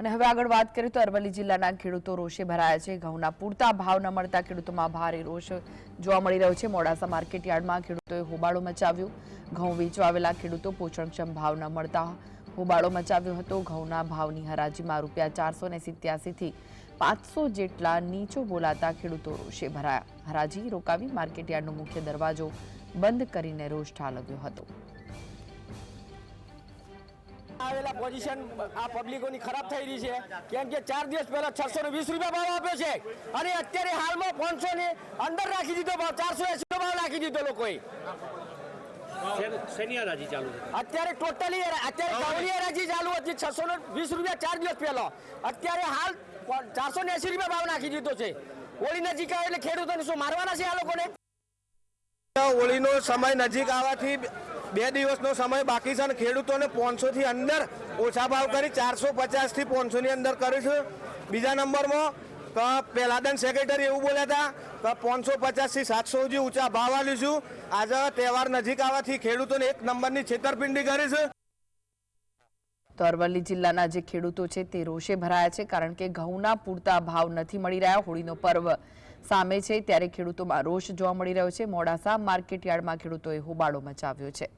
અને હવે આગળ વાત કરીએ તો અરવલ્લી જિલ્લાના ખેડૂતો રોષે ભરાયા છે. ઘઉંના પૂરતા ભાવ ન મળતા ખેડૂતોમાં ભારે રોષ જોવા મળી રહ્યો છે. મોડાસા માર્કેટ યાર્ડમાં ખેડૂતોએ હોબાળો મચાવ્યો. ઘઉં વેચવા આવેલા ખેડૂતો પોષણક્ષમ ભાવ ન મળતા હોબાળો મચાવ્યો હતો. ઘઉંના ભાવની હરાજીમાં રૂપિયા ચારસો ને સિત્યાસીથી પાંચસો જેટલા નીચો બોલાતા ખેડૂતો રોષે ભરાયા. હરાજી રોકાવી માર્કેટ યાર્ડનો મુખ્ય દરવાજો બંધ કરીને રોષ ઠાલવ્યો હતો. આવેલા પોઝિશન આ પબ્લિકોની ખરાબ થઈ રહી છે. કેમ કે ચાર દિવસ પહેલા છસો ને વીસ રૂપિયા ભાવ આપ્યો છે. અને અત્યારે હાલમાં પાંચસો ને અંદર રાખી દીધો ભાવ ચારસો એસી નો ભાવ રાખી દીધો લોકોએ. અત્યારે ટોટલી અત્યારે ઘઉંની હરાજી ચાલુ હતી છસો ને વીસ રૂપિયા ચાર દિવસ પહેલા. અત્યારે હાલ ચારસો ને એસી રૂપિયા ભાવ નાખી દીધો છે. હોળી નજીક આવે એટલે ખેડૂતોને શું મારવાના છે આ લોકોને? હોળીનો સમય નજીક આવવાથી બે દિવસનો સમય બાકી છે અને ખેડૂતોને પાંચસો થી અંદર ઓછા ભાવ કરી ચારસો પચાસથી પાંચસો ની અંદર કર્યું છે. બીજા નંબરમાં તો પહેલાદન સેક્રેટરી એવું બોલ્યા હતા, કે પાંચસો પચાસથી સાતસો સુધી ઊંચા ભાવ આવીશું આજે તહેવાર નજીક આવવાથી ખેડૂતોને એક નંબરની છેતરપિંડી કરી છે. તો અરવલ્લી જિલ્લાના જે ખેડૂતો છે તે રોષે ભરાયા છે કારણ કે ઘઉંના પૂરતા ભાવ નથી મળી રહ્યા, હોળીનો પર્વ સામે છે ત્યારે ખેડૂતોમાં રોષ જોવા મળી રહ્યો છે. મોડાસા માર્કેટ યાર્ડમાં ખેડૂતોએ હોબાળો મચાવ્યો છે.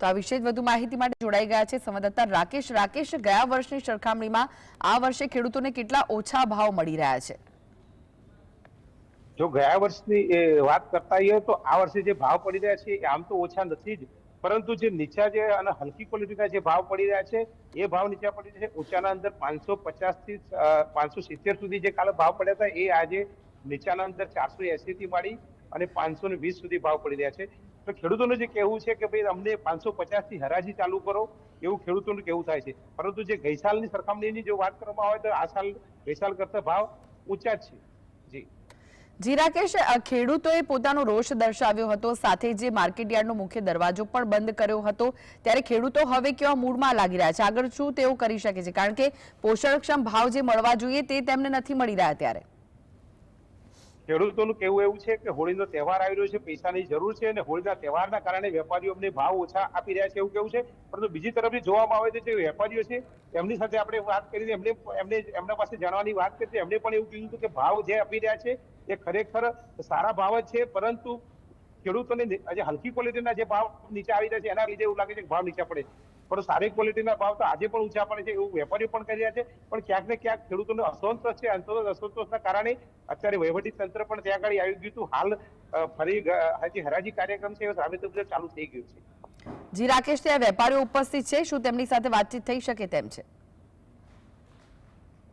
તો આ વિશે વધુ માહિતી માટે જોડાઈ ગયા છે સંવાદદાતા રાકેશ. રાકેશ, ગયા વર્ષની સરખામણીમાં આ વર્ષે ખેડૂતોને કેટલા ઓછા ભાવ મળી રહ્યા છે? જો ગયા વર્ષની વાત કરતા હોઈએ તો આ વર્ષે જે ભાવ પડી રહ્યા છે એ આમ તો ઓછા નથી જ. પરંતુ જે નીચા જે અને હલકી ક્વોલિટીના જે ભાવ પડી રહ્યા છે, એ ભાવ નીચા પડી રહ્યા છે. ઊંચાના અંદર પાંચસો પચાસથી પાંચસો સિત્તેર સુધી જે કાલે ભાવ પડ્યા હતા, એ આજે નીચાના અંદર ચારસો એસી થી માંડી અને પાંચસો ને વીસ સુધી ભાવ પડી રહ્યા છે. તો ખેડૂતોનું જે કહેવું છે કે ભાઈ અમને પાંચસો પચાસથી હરાજી ચાલુ કરો, એવું ખેડૂતોનું કેવું થાય છે. પરંતુ જે ગઈ સાલની સરખામણીની જો વાત કરવામાં આવે તો આ સાલ ગઈ સાલ કરતા ભાવ ઊંચા જ છે. જી. જી, રાકેશ ખેડૂતોએ પોતાનો રોષ દર્શાવ્યો હતો, સાથે જે માર્કેટ યાર્ડનો મુખ્ય દરવાજો પણ બંધ કર્યો હતો. ત્યારે ખેડૂતો હવે કેવા મૂડમાં લાગી રહ્યા છે? આગળ શું તેઓ કરી શકે છે? કારણ કે પોષણક્ષમ ભાવ જે મળવા જોઈએ તે તેમને નથી મળી રહ્યા ત્યારે. ખેડૂતોનું કહેવું એવું છે કે હોળીનો તહેવાર આવી રહ્યો છે, પૈસાની જરૂર છે અને હોળીના તહેવારના કારણે વેપારીઓ અમને ભાવ ઓછા આપી રહ્યા છે એવું કેવું છે પરંતુ બીજી તરફથી જોવામાં આવે તો જે વેપારીઓ છે, એમની સાથે આપણે વાત કરી એમને એમને, એમના પાસે જાણવાની વાત કરી. એમને પણ એવું કીધું હતું કે ભાવ જે આપી રહ્યા છે એ ખરેખર સારા ભાવ જ છે, પરંતુ ખેડૂતોને આજે હલકી ક્વોલિટીના જે ભાવ નીચે આવી રહ્યા છે, એના લીધે એવું લાગે છે કે ભાવ નીચે પડે છે. પણ સારી ક્વોલિટીના ભાવ તો આજે પણ ઊંચા પડે છે, એવું વેપારીઓ પણ કરી રહ્યા છે. પણ ક્યાંક ને ક્યાંક ખેડૂતોને અસંતોષ છે અસંતોષના કારણે અત્યારે વહીવટી તંત્ર પણ ત્યાં આગળ આવી ગયું હતું. હાલ ફરી હજી હરાજી કાર્યક્રમ છે એ સાબિત ચાલુ થઈ ગયું છે. જી રાકેશ ત્યાં વેપારીઓ ઉપસ્થિત છે, શું તેમની સાથે વાતચીત થઈ શકે તેમ છે?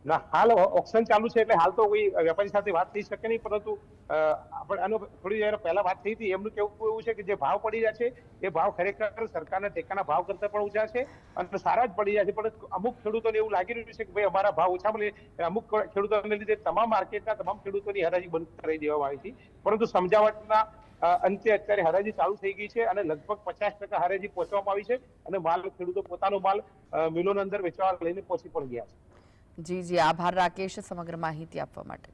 ના, હાલ ઓપ્શન ચાલુ છે એટલે હાલ તો કોઈ વેપારી સાથે વાત થઈ શકે નહીં, પરંતુ આપણે આનો થોડી વાર પહેલા વાત થઈ હતી, એમનું કેવું એવું છે કે જે ભાવ પડી રહ્યા છે, એ ભાવ ખરેખર સરકારના ટેકાના ભાવ કરતા પણ ઊંચા છે અને સારા જ પડી રહ્યા છે પણ અમુક ખેડૂતોને એવું લાગી રહ્યું છે કે ભાઈ અમારા ભાવ ઓછા મળે અમુક ખેડૂતોને લીધે તમામ માર્કેટના તમામ ખેડૂતોની હરાજી બંધ કરી દેવામાં આવી હતી, પરંતુ સમજાવટના અંતે અત્યારે હરાજી ચાલુ થઈ ગઈ છે અને લગભગ પચાસ ટકા હરાજી પહોંચવામાં આવી છે અને માલ ખેડૂતો પોતાનો માલ મિલોની અંદર વેચવા લઈને પહોંચી પણ ગયા છે. જી જી આભાર રાકેશ સમગ્ર માહિતી આપવા માટે.